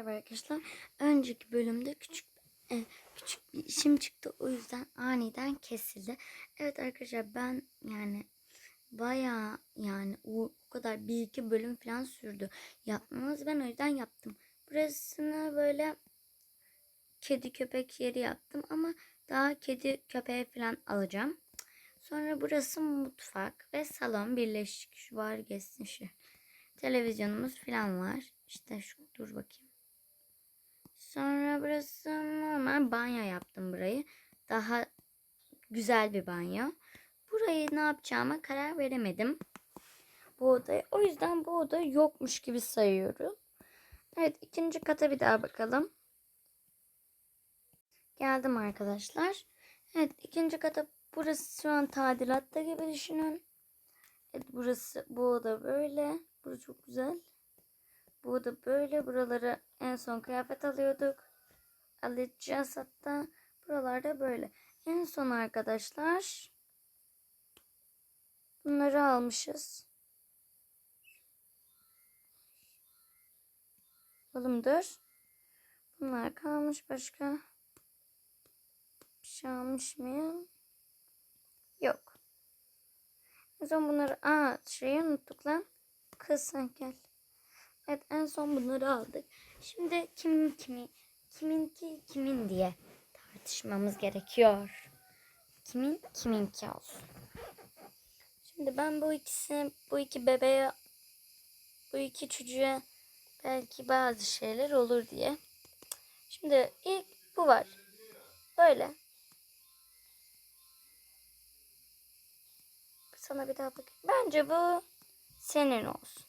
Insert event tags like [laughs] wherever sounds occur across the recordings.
Merhaba arkadaşlar. Önceki bölümde küçük e, küçük bir işim çıktı. O yüzden aniden kesildi. Evet arkadaşlar ben yani bayağı yani o, o kadar bir iki bölüm falan sürdü yapmamız. Ben o yüzden yaptım. Burasını böyle kedi köpek yeri yaptım ama daha kedi köpeği falan alacağım. Sonra burası mutfak ve salon birleşik. Şu var geçsin şu. Televizyonumuz falan var. İşte şu dur bakayım. Sonra burası normal banyo yaptım burayı. Daha güzel bir banyo. Burayı ne yapacağıma karar veremedim. Bu odayı. O yüzden bu oda yokmuş gibi sayıyorum. Evet ikinci kata bir daha bakalım. Geldim arkadaşlar. Evet ikinci kata burası şu an tadilatta gibi düşünün. Evet burası bu oda böyle. Burası çok güzel. Bu oda böyle. Buralara en son kıyafet alıyorduk. Alacağız hatta. Buralarda böyle. En son arkadaşlar bunları almışız. Oğlum dur. Bunlar kalmış başka. Bir şey almış mıyım? Yok. En son bunları... Aa şeyi unuttuk lan. Kız sen gel. Evet en son bunları aldık. Şimdi kimin kimi, kiminki kimin diye tartışmamız gerekiyor. Kimin kiminki olsun. Şimdi ben bu ikisi, bu iki bebeğe, bu iki çocuğa belki bazı şeyler olur diye. Şimdi ilk bu var. Böyle. Sana bir daha bakayım. Bence bu senin olsun.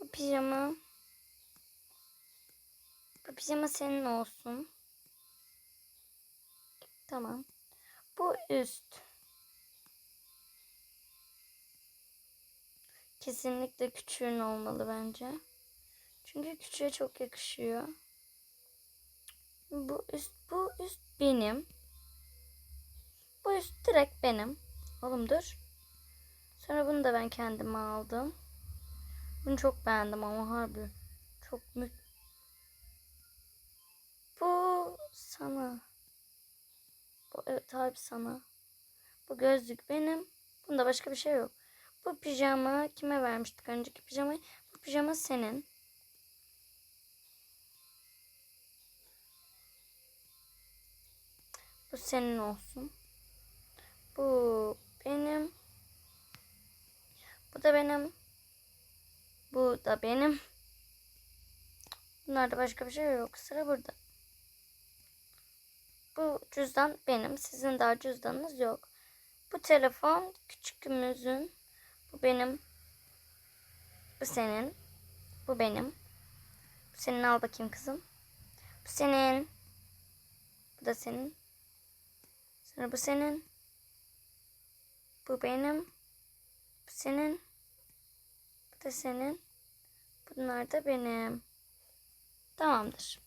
Bu pijama bu pijama senin olsun. Tamam. Bu üst. Kesinlikle küçüğün olmalı bence. Çünkü küçüğe çok yakışıyor. Bu üst, bu üst benim. Bu üst direkt benim. Oğlum dur. Sonra bunu da ben kendime aldım. Bunu çok beğendim ama harbi. Çok mü... Bu sana. Bu evet harbi sana. Bu gözlük benim. Bunda başka bir şey yok. Bu pijama kime vermiştik önceki pijamayı? Bu pijama senin. Bu senin olsun. Bu benim. Bu da benim. Bu da benim. Bunlarda başka bir şey yok. Sıra burada. Bu cüzdan benim. Sizin daha cüzdanınız yok. Bu telefon küçükümüzün. Bu benim. Bu senin. Bu benim. Bu senin al bakayım kızım. Bu senin. Bu da senin. Sonra bu senin. Bu benim. Bu senin. Bu da senin. Bunlar da benim. Tamamdır.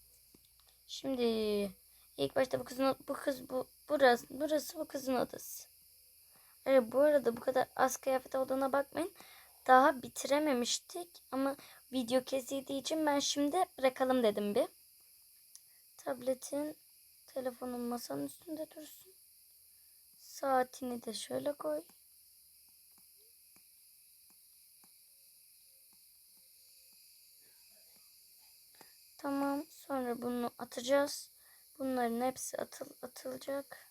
Şimdi ilk başta bu kızın bu kız bu burası burası bu kızın odası. Evet, bu arada bu kadar az kıyafet olduğuna bakmayın. Daha bitirememiştik ama video kesildiği için ben şimdi bırakalım dedim bir. Tabletin telefonun masanın üstünde dursun. Saatini de şöyle koy. Tamam. Sonra bunu atacağız. Bunların hepsi atıl atılacak.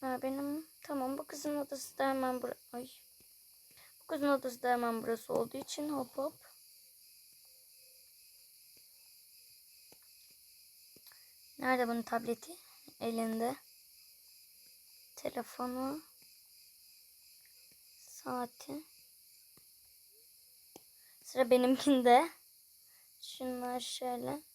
Ha, benim tamam bu kızın odası da hemen bura ay. Bu kızın odası da hemen burası olduğu için hop hop. Nerede bunun tableti? Elinde. Telefonu. Saati. Sıra benimkinde. Şunlar şöyle.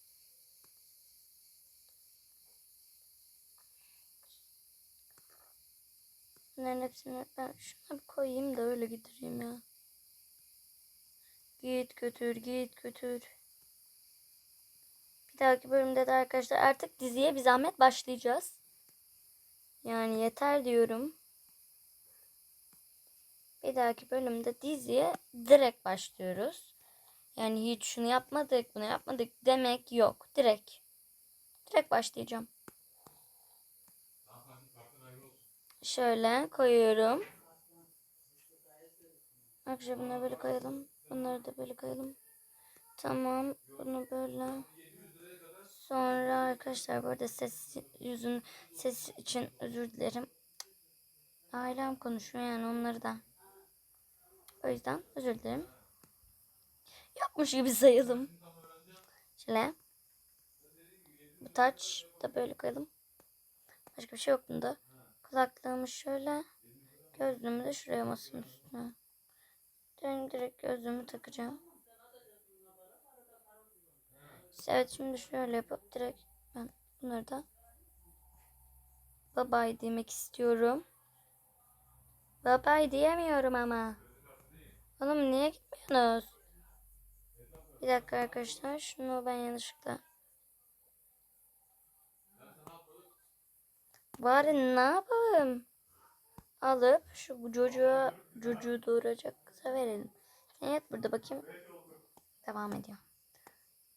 Bunların hepsini ben şuna bir koyayım da öyle gidireyim ya. Git götür git götür. Bir dahaki bölümde de arkadaşlar artık diziye bir zahmet başlayacağız. Yani yeter diyorum. Bir dahaki bölümde diziye direkt başlıyoruz. Yani hiç şunu yapmadık, bunu yapmadık demek yok. Direkt. Direkt başlayacağım. Şöyle koyuyorum. Arkadaşlar bunları böyle koyalım. Bunları da böyle koyalım. Tamam. Bunu böyle. Sonra arkadaşlar bu arada ses yüzün ses için özür dilerim. Ailem konuşuyor yani onları da. O yüzden özür dilerim. Yapmış gibi sayalım. Şöyle. Bu taç da böyle koyalım. Başka bir şey yok bunda. Kulaklığımı şöyle. Gözlüğümü de şuraya masanın üstüne. Ben direkt gözlüğümü takacağım. Evet şimdi şöyle yapıp direkt ben bunları da bye demek istiyorum. Bye diyemiyorum ama. Oğlum niye gitmiyorsunuz? Bir dakika arkadaşlar. Şunu ben yanlışlıkla. Bari ne yapalım? Alıp şu çocuğa çocuğu doğuracak kıza verelim. Evet burada bakayım. Devam ediyor.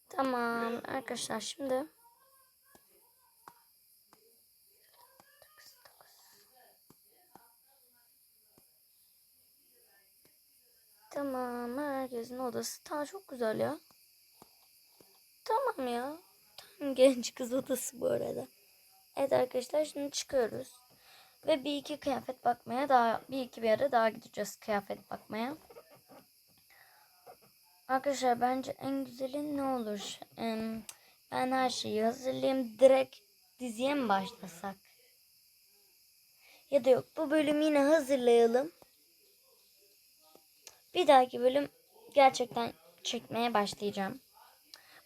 Tamam arkadaşlar şimdi. Tamam herkesin odası. Tamam çok güzel ya. Tamam ya. Tam genç kız odası bu arada. Evet arkadaşlar şimdi çıkıyoruz. Ve bir iki kıyafet bakmaya daha bir iki bir ara daha gideceğiz kıyafet bakmaya. Arkadaşlar bence en güzeli ne olur? Ben her şeyi hazırlayayım. Direkt diziye mi başlasak? Ya da yok bu bölümü yine hazırlayalım. Bir dahaki bölüm gerçekten çekmeye başlayacağım.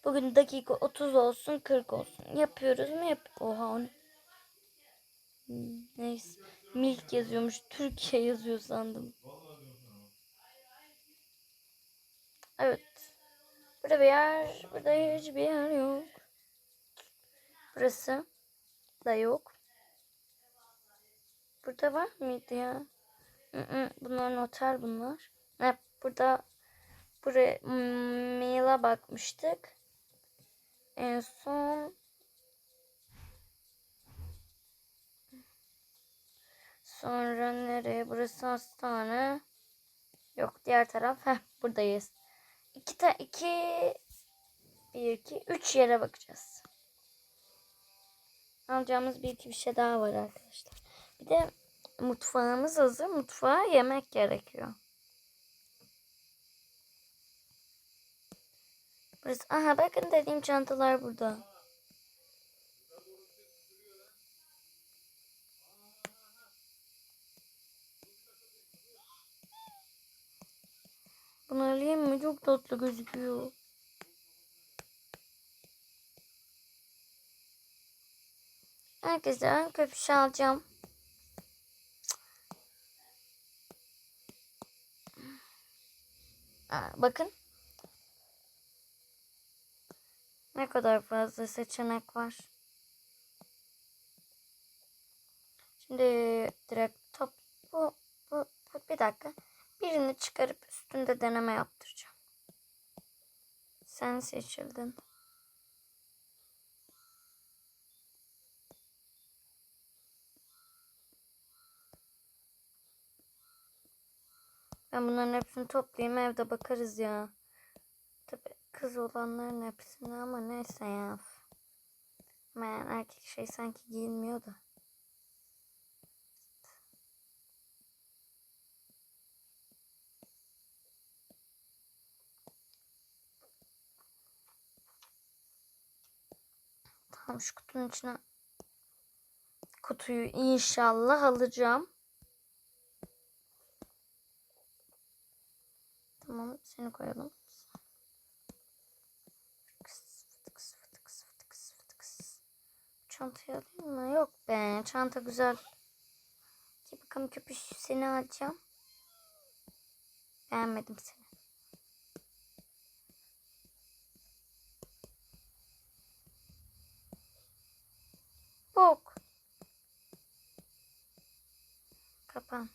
Bugün dakika 30 olsun 40 olsun. Yapıyoruz mu? Yap Oha o ne? Hmm, Neyse. Milk yazıyormuş. Türkiye yazıyor sandım. Evet. Burada bir yer. Burada hiçbir yer yok. Burası da yok. Burada var mıydı ya? Hı hı, Bunlar otel bunlar. Ne? Burada buraya hmm, mail'a bakmıştık. En son Sonra nereye? Burası hastane. Yok diğer taraf. Heh buradayız. İki ta iki bir iki üç yere bakacağız. Alacağımız bir iki bir şey daha var arkadaşlar. Bir de mutfağımız hazır. Mutfağa yemek gerekiyor. Burası, aha bakın dediğim çantalar burada. Bunu alayım mı? Çok tatlı gözüküyor. Herkese ön köpüş alacağım. Aa, bakın. Ne kadar fazla seçenek var. Şimdi direkt top bu, bu, bu bir dakika. Birini çıkarıp üstünde deneme yaptıracağım. Sen seçildin. Ben bunların hepsini toplayayım evde bakarız ya. Kız olanların hepsini ama neyse ya. Yani erkek şey sanki giyinmiyor da. Tamam şu kutunun içine kutuyu inşallah alacağım. Tamam seni koyalım. Çantayı alayım mı? Yok be çanta güzel. Gel bakalım köpüş seni alacağım. Beğenmedim seni. Bok. Kapan.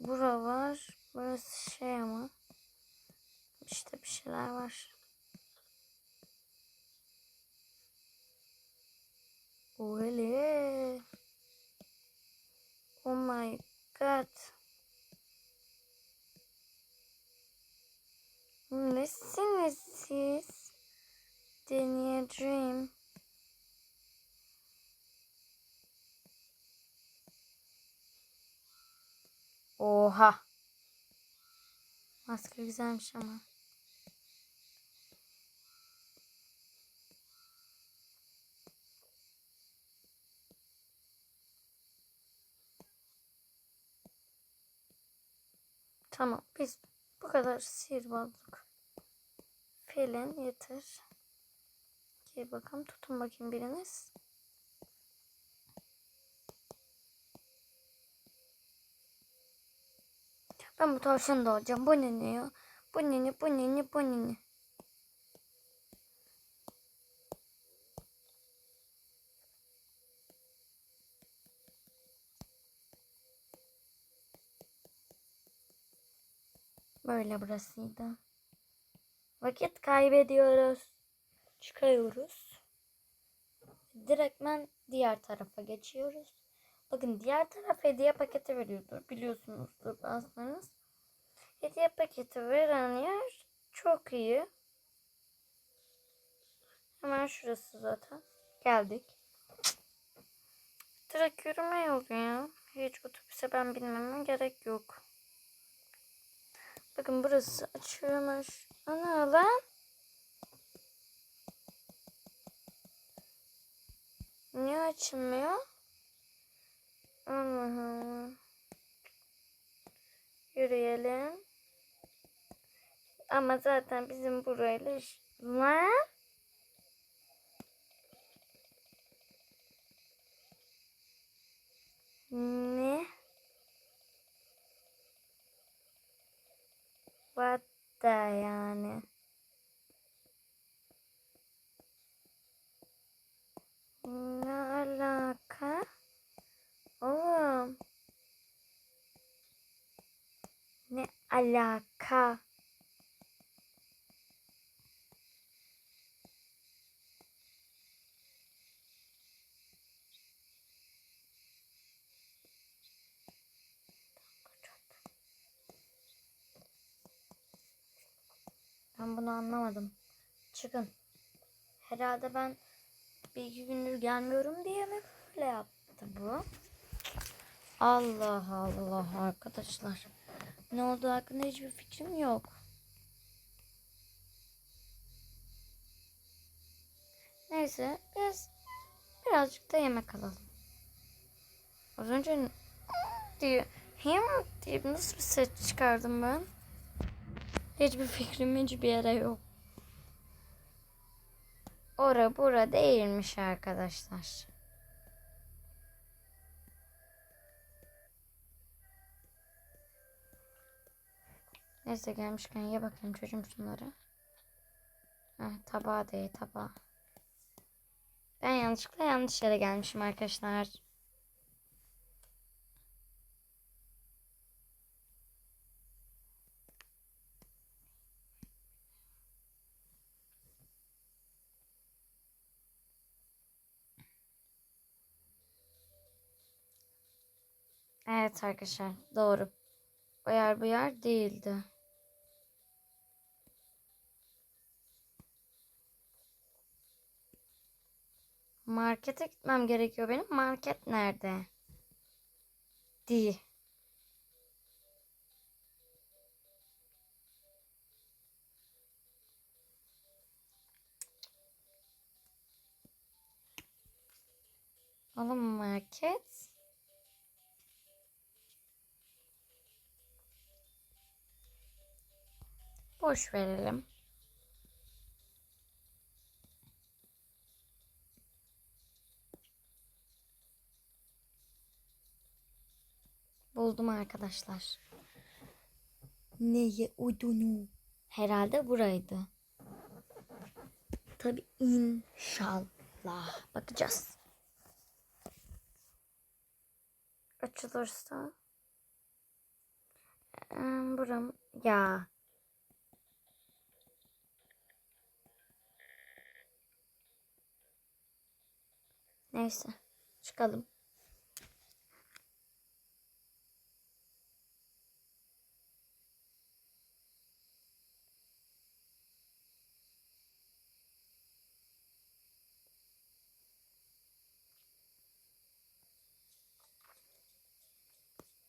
Bura var. Burası şey ama. İşte bir şeyler var. Öyle. Oh my god. Nesiniz siz? Deneyeceğim. Oha. Maske güzelmiş ama. Tamam biz bu kadar sihirbazlık filan yeter. Gel bakalım tutun bakayım biriniz. Ben bu tavşanı da alacağım. Bu ne ne ya? Bu ne ne bu ne ne bu ne ne? Böyle burasıydı. Vakit kaybediyoruz. Çıkıyoruz. Direktmen diğer tarafa geçiyoruz. Bakın diğer taraf hediye paketi veriyordur. Biliyorsunuzdur bazılarınız. Hediye paketi veren yer çok iyi. Hemen şurası zaten. Geldik. Direkt yürüme yolu ya. Hiç otobüse ben binmeme gerek yok. Bakın burası açıyormuş. Ana lan. Niye açılmıyor? Allah Allah. Yürüyelim. Ama zaten bizim burayla lan. Ne? What yani? Ne alaka? Oğlum. Ne alaka? Ben bunu anlamadım. Çıkın. Herhalde ben bir iki gündür gelmiyorum diye mi böyle yaptı bu? Allah Allah arkadaşlar. Ne olduğu hakkında hiçbir fikrim yok. Neyse biz birazcık da yemek alalım. Az önce diye hem diye nasıl bir ses çıkardım ben? Hiçbir fikrim hiçbir yere yok. Ora bura değilmiş arkadaşlar. Neyse gelmişken ye bakayım çocuğum şunları. Heh, tabağa değil tabağa. Ben yanlışlıkla yanlış yere gelmişim arkadaşlar. Evet arkadaşlar doğru. O yer bu yer değildi. Markete gitmem gerekiyor benim. Market nerede? Di. Oğlum market. Boş verelim. Buldum arkadaşlar. Neye uydunu? Herhalde buraydı. Tabi inşallah. Bakacağız. Açılırsa. Buram. Ya. Neyse. Çıkalım.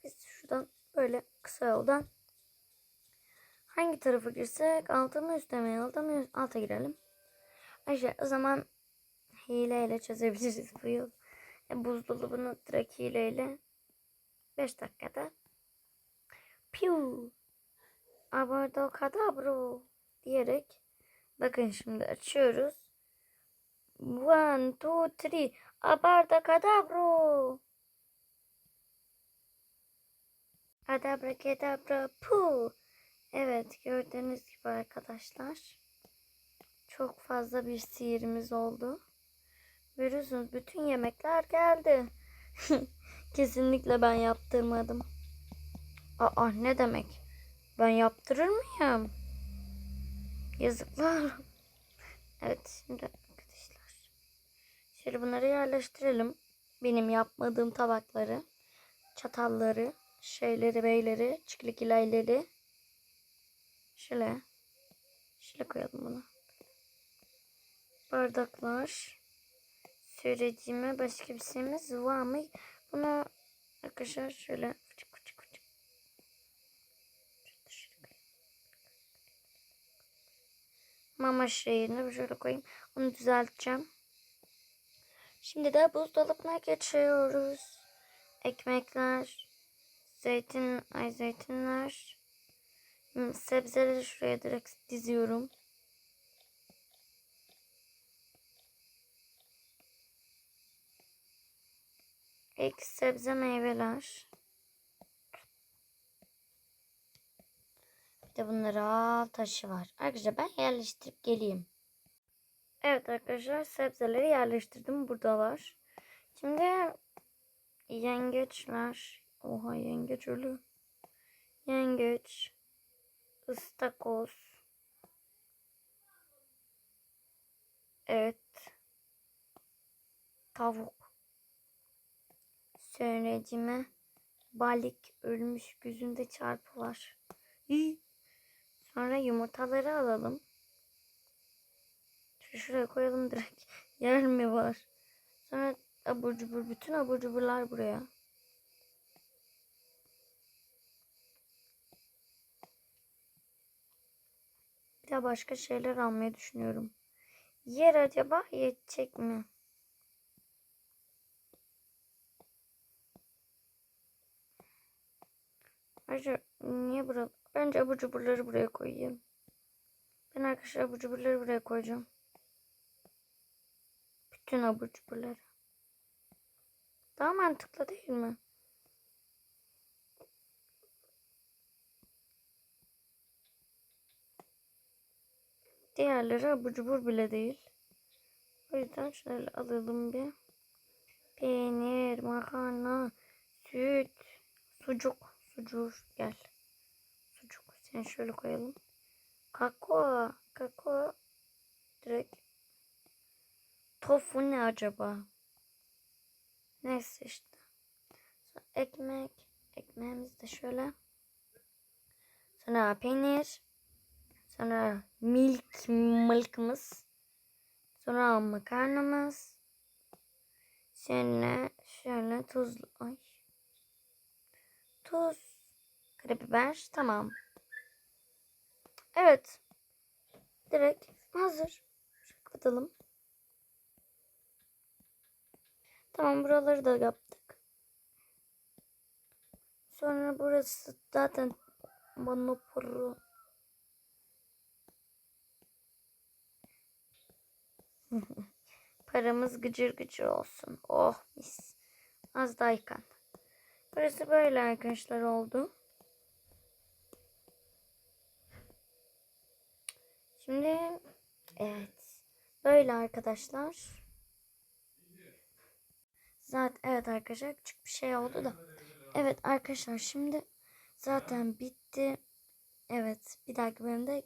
Biz şuradan böyle kısa yoldan hangi tarafa girsek alta mı üstte mi alta mı üst- alta girelim. Ayşe o zaman hileyle çözebiliriz bu yıl. E, buzdolabını direkt hileyle 5 dakikada piu abardo kadabro diyerek bakın şimdi açıyoruz. One, two, three. Abarda kadabro. Adabra kedabra pu. Evet gördüğünüz gibi arkadaşlar. Çok fazla bir sihirimiz oldu. Görüyorsunuz bütün yemekler geldi. [laughs] Kesinlikle ben yaptırmadım. Aa ne demek? Ben yaptırır mıyım? Yazıklar. [laughs] Evet şimdi arkadaşlar. Şöyle bunları yerleştirelim. Benim yapmadığım tabakları, çatalları, şeyleri, beyleri, çiklikilayları. Şöyle. Şöyle koyalım bunu. Bardaklar. Söyleyeceğime başka bir şeyimiz var mı? Bunu arkadaşlar şöyle. Mama şeyini şöyle koyayım. Onu düzelteceğim. Şimdi de buzdolabına geçiyoruz. Ekmekler, zeytin, ay zeytinler, sebzeleri şuraya direkt diziyorum. İlk sebze meyveler. Bir de bunlara taşı var. Arkadaşlar ben yerleştirip geleyim. Evet arkadaşlar sebzeleri yerleştirdim. Burada var. Şimdi yengeçler. Oha yengeç ölü. Yengeç. ıstakoz. Evet. Tavuk. Söyleyicime balık ölmüş gözünde çarpı var. Sonra yumurtaları alalım. Şu Şuraya koyalım direkt. [laughs] Yer mi var? Sonra abur cubur. Bütün abur cuburlar buraya. Bir de başka şeyler almayı düşünüyorum. Yer acaba yetecek mi? Ayrıca niye bura? Bence abur cuburları buraya koyayım. Ben arkadaşlar abur cuburları buraya koyacağım. Bütün abur cuburları. Daha mantıklı değil mi? Diğerleri abur cubur bile değil. O yüzden şöyle alalım bir. Peynir, makarna, süt, sucuk. Sucuk gel. Sucuk. Sen şöyle koyalım. Kakao. Kakao. Direkt. Tofu ne acaba? Neyse işte. Sonra ekmek. Ekmeğimiz de şöyle. Sonra peynir. Sonra milk milkımız. Sonra makarnamız. Sonra şöyle tuzlu. Ay. Tuz. Karabiber. Tamam. Evet. Direkt hazır. Kapatalım. Tamam buraları da yaptık. Sonra burası zaten monoporo. [laughs] Paramız gıcır gıcır olsun. Oh mis. Az daha yıkan. Burası böyle arkadaşlar oldu. Şimdi evet. Böyle arkadaşlar. Zaten evet arkadaşlar küçük bir şey oldu da. Evet arkadaşlar şimdi zaten bitti. Evet bir dahaki bölümde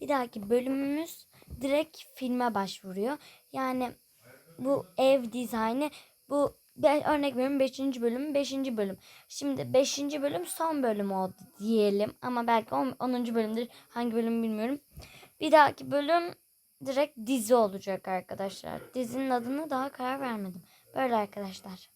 bir dahaki bölümümüz direkt filme başvuruyor. Yani bu ev dizaynı bu örnek veriyorum 5. bölüm 5. bölüm. Şimdi 5. bölüm son bölüm oldu diyelim ama belki 10. bölümdür. Hangi bölüm bilmiyorum. Bir dahaki bölüm direkt dizi olacak arkadaşlar. Dizinin adını daha karar vermedim. Böyle arkadaşlar.